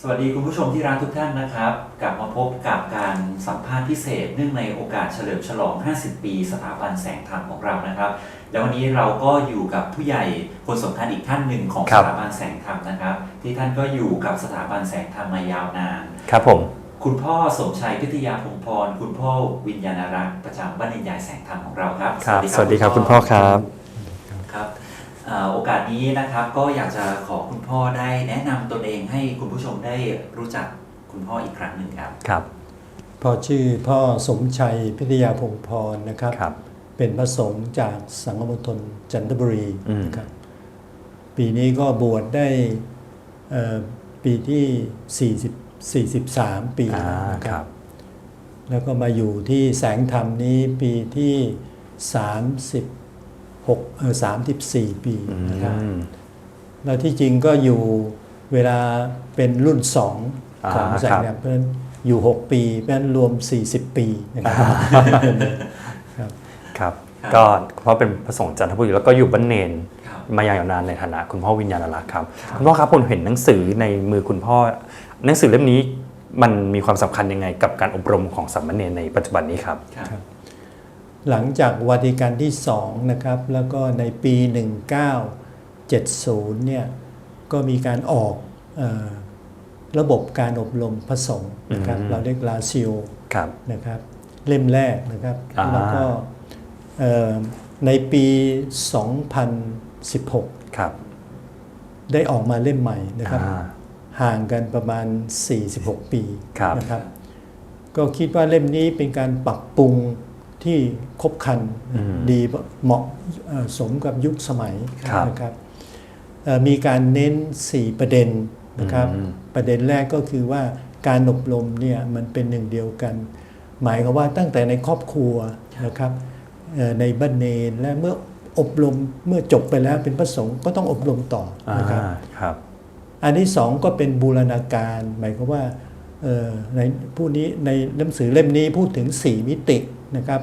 สวัสดีคุณผู้ชมที่รักทุกท่านนะครับ กลับมาพบกับการสัมภาษณ์พิเศษ เนื่องในโอกาสเฉลิมฉลอง 50 ปี สถาบันแสงธรรมของเรานะครับ แล้ววันนี้เราก็อยู่กับผู้ใหญ่คนสำคัญอีกท่านหนึ่งของครัสบ ถาบันแสงธรรมนะครับ ที่ท่านก็อยู่กับสถาบันแสงธรรมมายาวนาน ครับผม คุณพ่อสมชัยพิทยาพงพร คุณพ่อวิญญาณรักษ์ประจำบ้านนินยายแสงธรรมของเราครับครับ สวัสดีครับคุณพ่อครับครับอ่าโอกาสนี้นะครับก็อยากจะขอคุณพ่อได้แนะนำตนเองให้คุณผู้ชมได้รู้จักคุณพ่ออีกครั้งหนึ่งครับครับพ่อชื่อพ่อสมชัยพิทยาพงศ์พรนะครับครับเป็นพระสงฆ์จากสังฆมณฑลจันทบุรีอืมนะครับปีนี้ก็บวชได้เอ่อปีที่ 40 43 ปีอ่านะคครัรับบแล้วก็มาอยู่ที่แสงธรรมนี้ปีที่ 36เออ34 ปีอืนะครับมแล้วที่จริงก็อยู่เวลาเป็นรุ่นสองอ่าของแสงครับธรรมเพราะฉะนั้นอยู่ 6 ปีเพราะฉะนั้นรวม 40 ปีนะครับครับครับครับก็เพราะเป็นพระสงฆ์จันทบุรีแล้วก็อยู่บ้านเนนครับมายาวนานในฐานะ คุณพ่อวิญญาณรักษ์ครับคุณพ่อครับผมเห็นหนังสือในมือคุณพ่อ หนังสือเล่มนี้มันมีความสำคัญยังไงกับการอบรมของสามเณรในปัจจุบันนี้ครับครับหลังจากวาติกันที่สองนะครับแล้วก็ในปี 1970เนี่ยก็มีการออกเออระบบการอบรมพระสงฆ์นะครับอืมเราเรียกลาซิโอครับนะครับเล่มแรกนะครับอ่าแล้วก็เอ่อในปี 2016ครับได้ออกมาเล่มใหม่นะครับอ่า ห่างกันประมาณ 46 ปีครับนะครับ ก็คิดว่าเล่มนี้เป็นการปรับปรุงที่ครบครันอืมดีเหมาะเอ่อสมกับยุคสมัยครับนะครับเอ่อมีการเน้น 4 ประเด็นนะครับอืมประเด็นแรกก็คือว่าการอบรมเนี่ยมันเป็นหนึ่งเดียวกัน หมายความว่าตั้งแต่ในครอบครัวนะครับเอ่อในบ้านเนนและเมื่ออบรมเมื่อจบไปแล้วเป็นพระสงฆ์ก็ต้องอบรมต่ออ่านะครับครับ อันที่สองก็เป็นบูรณาการ หมายความว่าเอ่อในผู้นี้ในหนังสือเล่มนี้พูดถึง 4 มิตินะครับ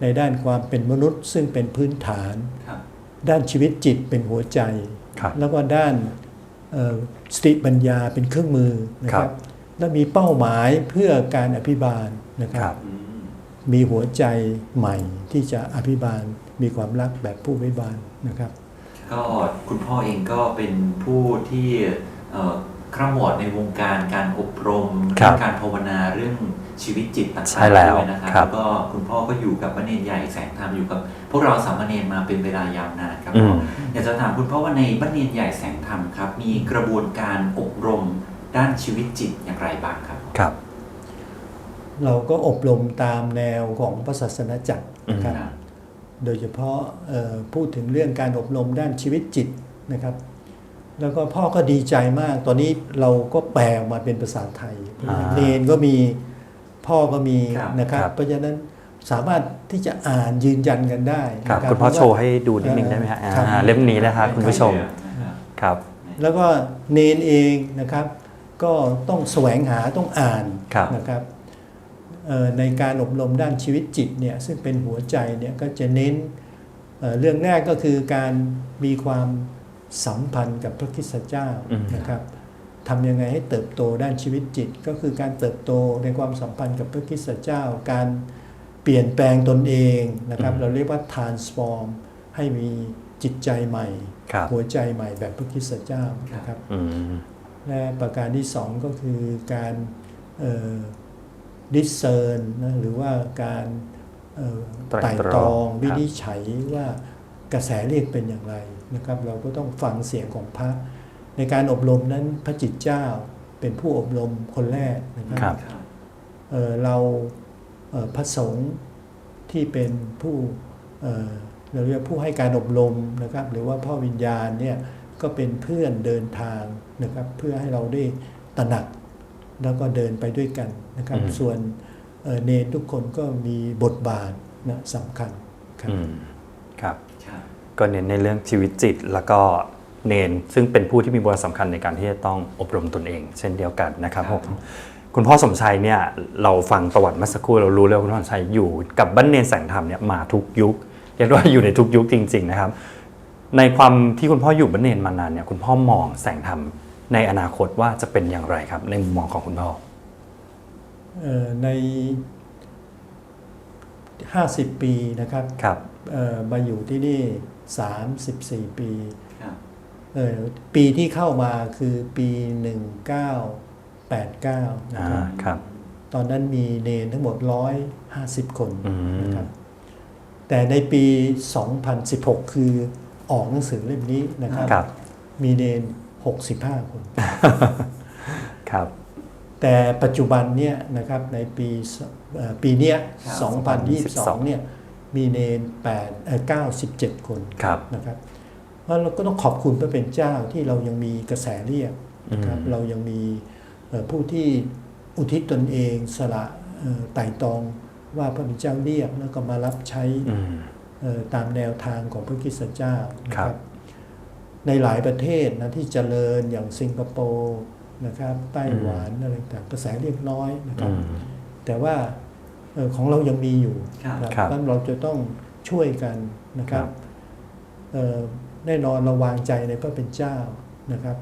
ในด้านความเป็นมนุษย์ ซึ่งเป็นพื้นฐานครับด้านชีวิตจิตเป็นหัวใจครับแล้วก็ด้านเอ่อสติปัญญาเป็นเครื่องมือนะคครัรับบและมีเป้าหมายเพื่อการอภิบาลนะคครัรับบอืมมีหัวใจใหม่ที่จะอภิบาลมีความรักแบบผู้อภิบาลนะครับ ก็คุณพ่อเองก็เป็นผู้ที่เอ่อ คร่ำวอดในวงการการอบรมครับเรื่องการภาวนาเรื่องชีวิตจิตต่างใช่แล้วๆด้วยนะครับครับแล้วก็คุณพ่อก็อยู่กับพระเนรใหญ่แสงธรรมอยู่กับ พวกเราสามเณรมาเป็นเวลายาวนานครับอืพ่อมอยากจะถามคุณพ่อว่าในพระเนรใหญ่แสงธรรมครับ มีกระบวนการอบรมด้านชีวิตจิตอย่างไรบ้างครับครับ เราก็อบรมตามแนวของพระศาสนาจักรนะครับอืมโดยเฉพาะเอ่อพูดถึงเรื่องการอบรมด้านชีวิตจิตนะครับ แล้วก็พ่อก็ดีใจมาก ตอนนี้เราก็แปลออกมาเป็นภาษาไทยอ่าเนนก็มีพ่อก็มีครับนะครับครับ เพราะฉะนั้นสามารถที่จะอ่านยืนยันกันได้ครับนะคุณพ่อเพราะว่าโชว์ให้ดูนิดนึงได้ไหมฮะครับอ่าเล่มนี้นะครับคุณผู้ชมนะครับครับ แล้วก็เนนเองนะครับ ก็ต้องแสวงหาต้องอ่านครับนะครับเอ่อในการอบรมด้านชีวิตจิตเนี่ยซึ่งเป็นหัวใจเนี่ยก็จะเน้นเอ่อเรื่องแรกก็คือการมีความ สัมพันธ์กับพระคริสตเจ้าอืมนะครับทำยังไงให้เติบโตด้านชีวิตจิต ก็คือการเติบโตในความสัมพันธ์กับพระคริสตเจ้า การเปลี่ยนแปลงตนเองนะครับ เราเรียกว่า transform ให้มีจิตใจใหม่ครับหัวใจใหม่แบบพระคริสตเจ้านะครับอืมและประการที่สองก็คือการดิสเซิร์นนะหรือว่าการเอ่อไตร่ไต่ตรองตรองครับวินิจฉัยว่า กระแสเรียกเป็นอย่างไรนะครับ เราก็ต้องฟังเสียงของพระ ในการอบรมนั้นพระจิตเจ้าเป็นผู้อบรมคนแรกนะคครัรับเอ่อเราเอ่อพระสงฆ์ที่เป็นผู้เอ่อเราเรียกผู้ให้การอบรมนะครับ หรือว่าพ่อวิญญาณเนี่ยก็เป็นเพื่อนเดินทางนะครับ เพื่อให้เราได้ตระหนักแล้วก็เดินไปด้วยกันนะครับอืมส่วนเอ่อเนรทุกคนก็มีบทบาทนะสำคัญครับอืมครับครับ ก็เน้นในเรื่องชีวิตจิต แล้วก็เนนซึ่งเป็นผู้ที่มีบทบาทสำคัญในการที่จะต้องอบรมตนเอง เช่นเดียวกันนะครับคผรับมคุณพ่อสมชัยเนี่ยเราฟังประวัติเมื่อสักครู่เรารู้เลยว่าคุณพ่อสมชัยอยู่กับบ้านเนนแสงธรรมเนี่ยมาทุกยุคเรียกว่าอยู่ในทุกยุคจริง ๆนะครับ ในความที่คุณพ่ออยู่บ้านเนนมานานเนี่ยคุณพ่อมองแสงธรรมในอนาคตว่าจะเป็นอย่างไรครับ ในมุมมองของคุณพ่อเอ่อใน 50 ปีนะครับครับเอ่อมาอยู่ที่นี่ 34 ปีครับเอ่อปีที่เข้ามาคือปี 1989นะอ่าครับครับ ตอนนั้นมีเนนทั้งหมด 150 คนอืมนะครับแต่ในปี 2016 คือออกหนังสือเล่มนี้นะครับครับมีเนน 65 คนครับ แต่ปัจจุบันเนี่ยนะครับในปีสเอ่อปีเนี้ยครับ2022เนี่ยมีเนน8เอ่อ97 คนครับนะครับเพราะเราก็ต้องขอบคุณพระเป็นเจ้าที่เรายังมีกระแสเรียกนะครับอืมเรายังมีเอ่อผู้ที่อุทิศตนเองสละเอ่อไต่ตองว่าพระเป็นเจ้าเรียกแล้วก็มารับใช้อืมเอ่อตามแนวทางของพระคริสตเจ้านะคครัรับบในหลายประเทศนะที่เจริญอย่างสิงคโปร์ นะครับไต้หวันอะไรต่างกระแสเรียกน้อยนะครัอืบมแต่ว่าเอ่อของเรายังมีอยู่ครับครับนั้นเราจะต้องช่วยกันนะครับครับเอ่อแน่นอนเราวางใจในพระเป็นเจ้านะครับ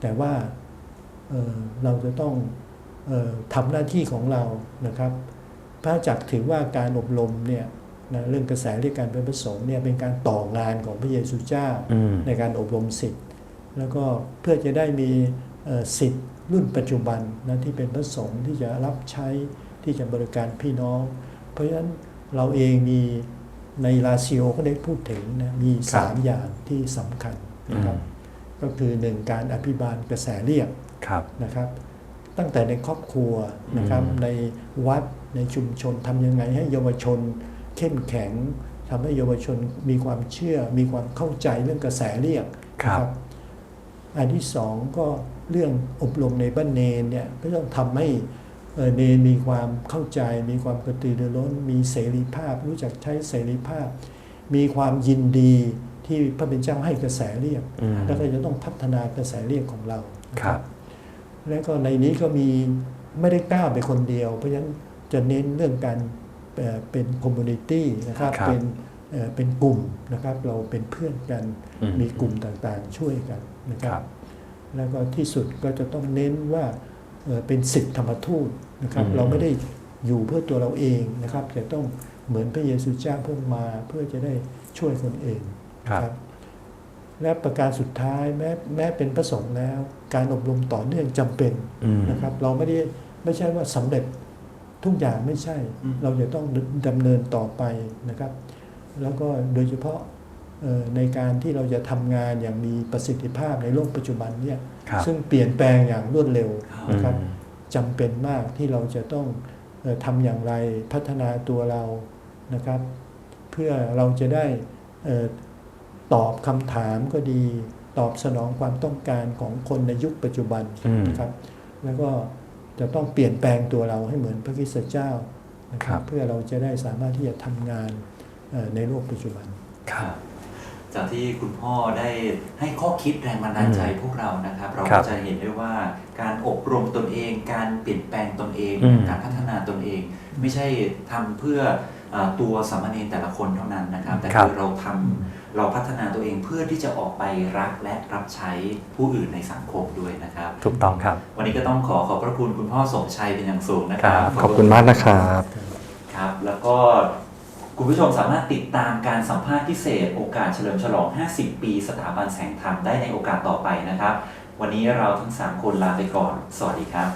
แต่ว่าเอ่อเราจะต้องเออทำหน้าที่ของเรานะครับ พระจักรถือว่าการอบรมเนี่ยนะเรื่องกระแสเรียกการเป็นประสงค์เนี่ยเป็นการต่องานของพระเยซูเจ้าอืมในการอบรมสิทธิ์แล้วก็เพื่อจะได้มีเอ่อ สิทธิ์รุ่นปัจจุบันนะที่เป็นพระสงฆ์ที่จะรับใช้ที่จะบริการพี่น้อง เพราะฉะนั้นเราเองมีในลาซิโอก็ได้พูดถึงนะมีครับ3อย่างที่สำคัญนะครับก็คือ1การอภิบาลกระแสเรียกครับนะครับ ตั้งแต่ในครอบครัวนะครับอืมในวัดในชุมชนทำยังไงให้เยาวชนเข้มแข็งทำให้เยาวชนมีความเชื่อ มีความเข้าใจเรื่องกระแสเรียกครับนะ อันที่สองก็เรื่องอบรมในบ้านเนนเนี่ยก็ต้องทำให้เอ่อเนนมีความเข้าใจ มีความกระตือรือร้น มีเสรีภาพ รู้จักใช้เสรีภาพ มีความยินดีที่พระเป็นเจ้าให้กระแสเรียกอืมแล้วก็จะต้องพัฒนากระแสเรียกของเรานะครับ และก็ในนี้ก็มีไม่ได้ก้าวไปคนเดียว เพราะฉะนั้นจะเน้นเรื่องการเอ่อเป็นคอมมูนิตี้นะครับครับเป็น เอ่อเป็นกลุ่มนะครับ เราเป็นเพื่อนกันอืมมีกลุ่มต่างๆช่วยกันนะคครัรับบแล้วก็ที่สุดก็จะต้องเน้นว่าเอ่อเป็นสิทธิธรรมทูตนะครับอืมเราไม่ได้อยู่เพื่อตัวเราเองนะครับแต่ต้องเหมือนพระเยซูเจ้าเพิ่งมาเพื่อจะได้ช่วยคนอื่นนะครับ และประการสุดท้ายแม้แม้เป็นพระสงฆ์แล้ว การอบรมต่อเนื่องจำเป็นอืมนะครับ เราไม่ได้ไม่ใช่ว่าสำเร็จทุกอย่างไม่ใช่อืมเราจะต้องดำเนินต่อไปนะครับ แล้วก็โดยเฉพาะเอ่อในการที่เราจะทำงานอย่างมีประสิทธิภาพในโลกปัจจุบันเนี่ยครับซึ่งเปลี่ยนแปลงอย่างรวดเร็วครับนะครับอืมจำเป็นมากที่เราจะต้องเอ่อทำอย่างไรพัฒนาตัวเรานะครับ เพื่อเราจะได้เอ่อตอบคำถามก็ดี ตอบสนองความต้องการของคนในยุคปัจจุบันอืมนะครับ แล้วก็จะต้องเปลี่ยนแปลงตัวเราให้เหมือนพระคริสตเจ้านะคครัรับบเพื่อเราจะได้สามารถที่จะทำงานเอ่อ ในโลกปัจจุบันครับจากที่คุณพ่อได้ให้ข้อคิดแรงบันดาลใจพวกเรานะครับ เราครัก็บจะเห็นได้ว่าการอบรมตนเอง การเปลี่ยนแปลงตนเองอืมการพัฒนาตนเอง ไม่ใช่ทำเพื่อเอ่อตัวสามเณรแต่ละคนเท่านั้นนะครับ แต่ครับคือเราทำเราพัฒนาตัวเองเพื่อที่จะออกไปรักและรับใช้ผู้อื่นในสังคมด้วยนะครับ ถูกต้องครับ วันนี้ก็ต้องขอขอบพระคุณคุณพ่อสมชัยเป็นอย่างสูงนะคครัรับบขอบคุณมากนะครับครับ แล้วก็ คุณผู้ชมสามารถติดตามการสัมภาษณ์พิเศษ โอกาสเฉลิมฉลอง 50 ปี สถาบันแสงธรรมได้ในโอกาสต่อไปนะครับ วันนี้เราทั้ง 3 คนลาไปก่อน สวัสดีครับ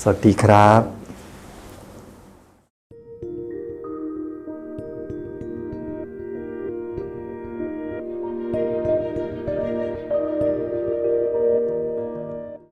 สวัสดีครับ